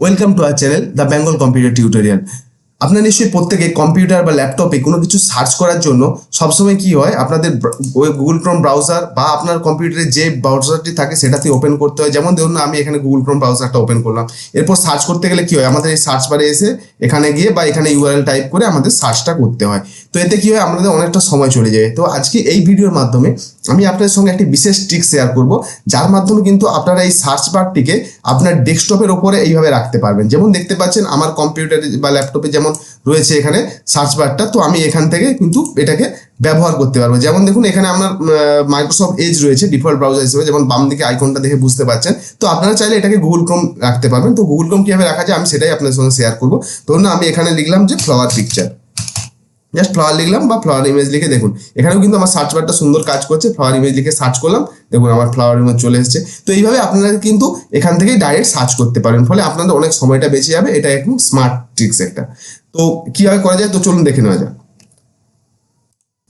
Welcome to our channel the Bengal computer tutorial আপনার নিশ্চয়ই প্রত্যেকে কম্পিউটার বা ল্যাপটপে কোনো কিছু সার্চ করার জন্য সবসময় কি হয়, আপনাদের গুগল ক্রোম ব্রাউজার বা আপনার কম্পিউটারে যে ব্রাউজারটি থাকে সেটাতে ওপেন করতে হয়। যেমন ধরুন, আমি এখানে গুগল ক্রোম ব্রাউজারটা ওপেন করলাম। এরপর সার্চ করতে গেলে কি হয়, আমাদের এই সার্চ বারে এসে এখানে গিয়ে বা এখানে ইউআরএল টাইপ করে আমাদের সার্চটা করতে হয়। তো এতে কি হয়, আমাদের অনেকটা সময় চলে যায়। তো আজকে এই ভিডিওর মাধ্যমে আমি আপনাদের সঙ্গে একটি বিশেষ ট্রিক শেয়ার করব, যার মাধ্যমে কিন্তু আপনারা এই সার্চ বারটিকে আপনার ডেস্কটপের ওপরে এইভাবে রাখতে পারবেন। যেমন দেখতে পাচ্ছেন, আমার কম্পিউটারে বা ল্যাপটপে যেমন রয়েছে এখানে সার্চ বারটা তো আমি এখান থেকে কিন্তু এটাকে ব্যবহার করতে পারব। যেমন দেখুন, এখানে আপনার মাইক্রোসফট এজ রয়েছে ডিফল্ট ব্রাউজার হিসেবে, যেমন বাম দিকে আইকনটা দেখে বুঝতে পারছেন তো আপনারা চাইলে এটাকে গুগল ক্রোম রাখতে পারবেন। তো গুগল ক্রোম কীভাবে রাখা যায়, আমি সেটাই আপনাদের সঙ্গে শেয়ার করব। ধরুন, আমি এখানে লিখলাম যে ফ্লাওয়ার পিকচার জাস্ট ফ্লাওয়ার লিখলাম বা ফ্লাওয়ার ইমেজ লিখে দেখুন। এখানেও কিন্তু আমার সার্চ বারটা সুন্দর কাজ করছে ফ্লাওয়ার ইমেজ লিখে সার্চ করলাম, দেখুন আমার ফ্লাওয়ার ইমেজ চলে এসেছে। তো এইভাবে আপনারা কিন্তু এখান থেকে ডাইরেক্ট সার্চ করতে পারেন, ফলে আপনাদের অনেক সময়টা বেঁচে যাবে, এটা একদম স্মার্ট ট্রিক্স একটা। তো কীভাবে করা যায়? তো চলুন দেখে নেওয়া যাক।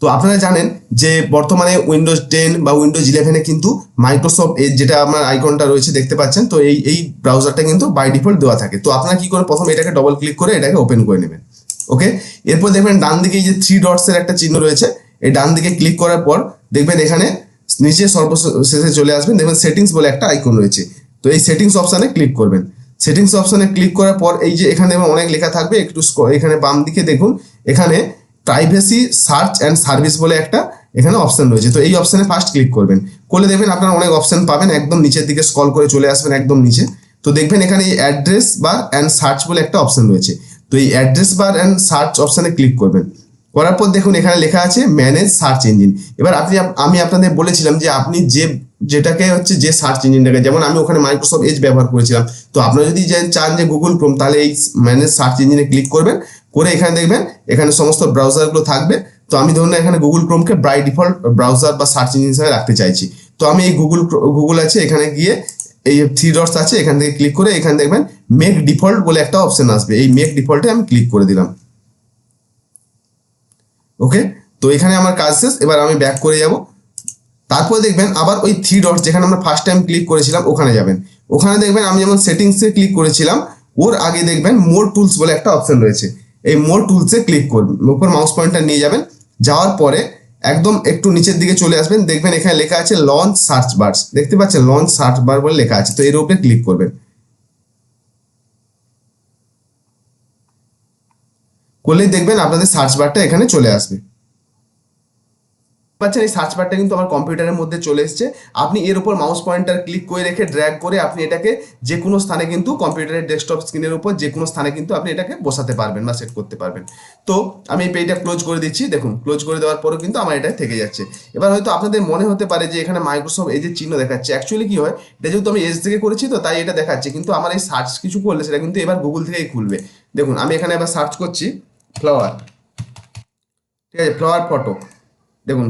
তো আপনারা জানেন যে বর্তমানে উইন্ডোজ টেন বা উইন্ডোজ ইলেভেনে কিন্তু মাইক্রোসফট এজ যেটা আমার আইকনটা রয়েছে, দেখতে পাচ্ছেন, তো এই এই ব্রাউজারটা কিন্তু বাই ডিফল্ট দেওয়া থাকে। তো আপনারা কি করে প্রথম এটাকে ডবল ক্লিক করে এটাকে ওপেন করে নেবেন। ওকে এরপর দেখবেন ডান দিকে এই যে থ্রি ডটস এর একটা চিহ্ন রয়েছে, এই ডান দিকে ক্লিক করার পর দেখবেন এখানে নিচে সর্বশেষে চলে আসবেন, দেখবেন সেটিংস বলে একটা আইকন রয়েছে। তো এই সেটিংস অপশানে ক্লিক করবেন। সেটিংস অপশানে ক্লিক করার পর এই যে এখানে অনেক লেখা থাকবে, একটু এখানে বাম দিকে দেখুন, এখানে প্রাইভেসি সার্চ অ্যান্ড সার্ভিস বলে একটা এখানে অপশন রয়েছে। তো এই অপশানে ফার্স্ট ক্লিক করবেন। করলে দেখবেন আপনারা অনেক অপশন পাবেন, একদম নিচের দিকে স্কল করে চলে আসবেন একদম নিচে। তো দেখবেন এখানে এই অ্যাড্রেস বা অ্যান্ড সার্চ বলে একটা অপশন রয়েছে। তো এই অ্যাড্রেস বার অ্যান্ড সার্চ অপশানে ক্লিক করবেন। করার পর দেখুন এখানে লেখা আছে ম্যানেজ সার্চ ইঞ্জিন এবার আপনি আমি আপনাদের বলেছিলাম যে আপনি যে, যেটাকে হচ্ছে যে সার্চ ইঞ্জিনটাকে যেমন আমি ওখানে মাইক্রোসফট এজ ব্যবহার করেছিলাম, তো আপনারা যদি চান যে গুগল ক্রোম তাহলে এই ম্যানেজ সার্চ ইঞ্জিনে ক্লিক করবেন। করে এখানে দেখবেন, এখানে সমস্ত ব্রাউজারগুলো থাকবে। তো আমি ধরুন এখানে গুগল ক্রোমকে ব্রাই ডিফল্ট ব্রাউজার বা সার্চ ইঞ্জিন হিসেবে রাখতে চাইছি। তো আমি এই গুগল গুগল আছে, এখানে গিয়ে এই থ্রি ডটস আছে, এখান থেকে ক্লিক করে এখানে দেখবেন মেক ডিফল্ট বলে একটা অপশন আসবে। এই মেক ডিফল্টে আমি ক্লিক করে দিলাম। ওকে তো এখানে আমার কাজ শেষ, এবার আমি ব্যাক করে যাব। তারপরে দেখবেন আবার ওই থ্রি ডটস যেখানে আমরা ফার্স্ট টাইম ক্লিক করেছিলাম, ওখানে যাবেন। ওখানে দেখবেন আমি যেমন সেটিংসে ক্লিক করেছিলাম, ওর আগে দেখবেন মোর টুলস বলে একটা অপশন রয়েছে। এই মোর টুলসে ক্লিক করবেন উপর মাউস পয়েন্টটা নিয়ে যাবেন। যাওয়ার পরে একদম একটু নিচের দিকে চলে আসবেন, দেখবেন এখানে লেখা আছে লঞ্চ সার্চ বার্স দেখতে পাচ্ছেন লঞ্চ সার্চ বার বলে লেখা আছে, তো এর উপরে ক্লিক করবেন। করলেই দেখবেন আপনাদের সার্চ বারটা এখানে চলে আসবে। পাচ্ছেন, এই সার্চ বারটা কিন্তু আমার কম্পিউটারের মধ্যে চলে এসছে। আপনি এর উপর মাউস পয়েন্টার ক্লিক করে রেখে ড্র্যাগ করে আপনি এটাকে যে কোনো স্থানে কিন্তু কম্পিউটারের ডেস্কটপ স্ক্রিনের উপর যে কোনো স্থানে কিন্তু আপনি এটাকে বসাতে পারবেন বা সেট করতে পারবেন। তো আমি এই পেজটা ক্লোজ করে দিচ্ছি। দেখুন ক্লোজ করে দেওয়ার পরেও কিন্তু আমার এটা থেকে যাচ্ছে। এবার হয়তো আপনাদের মনে হতে পারে যে এখানে মাইক্রোসফট এই যে চিহ্ন দেখাচ্ছে। অ্যাকচুয়ালি কী হয়, এটা যেহেতু আমি এস থেকে করেছি তো তাই এটা দেখাচ্ছে। কিন্তু আমার এই সার্চ কিছু করলে সেটা কিন্তু এবার গুগল থেকেই খুলবে। দেখুন, আমি এখানে এবার সার্চ করছি ফ্লাওয়ার ঠিক আছে ফ্লাওয়ার ফটো দেখুন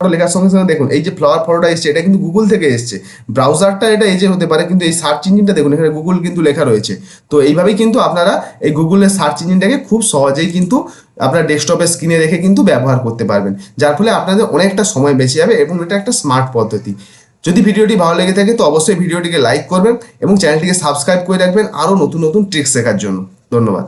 লেখার সঙ্গে সঙ্গে দেখুন, এই যে ফ্লাওয়ার ফটোটা এসছে, এটা কিন্তু গুগল থেকে এসছে। ব্রাউজারটা এটা এই যে হতে পারে, কিন্তু এই সার্চ ইঞ্জিনটা দেখুন, এখানে গুগল কিন্তু লেখা রয়েছে। তো এইভাবেই কিন্তু আপনারা এই গুগলের সার্চ ইঞ্জিনটাকে খুব সহজেই কিন্তু আপনার ডেস্কটপের স্ক্রিনে রেখে কিন্তু ব্যবহার করতে পারবেন। যার ফলে আপনাদের অনেকটা সময় বেঁচে যাবে এবং এটা একটা স্মার্ট পদ্ধতি। যদি ভিডিওটি ভালো লেগে থাকে, তো অবশ্যই ভিডিওটিকে লাইক করবেন এবং চ্যানেলটিকে সাবস্ক্রাইব করে রাখবেন আরও নতুন নতুন ট্রিক্স শেখার জন্য। ধন্যবাদ।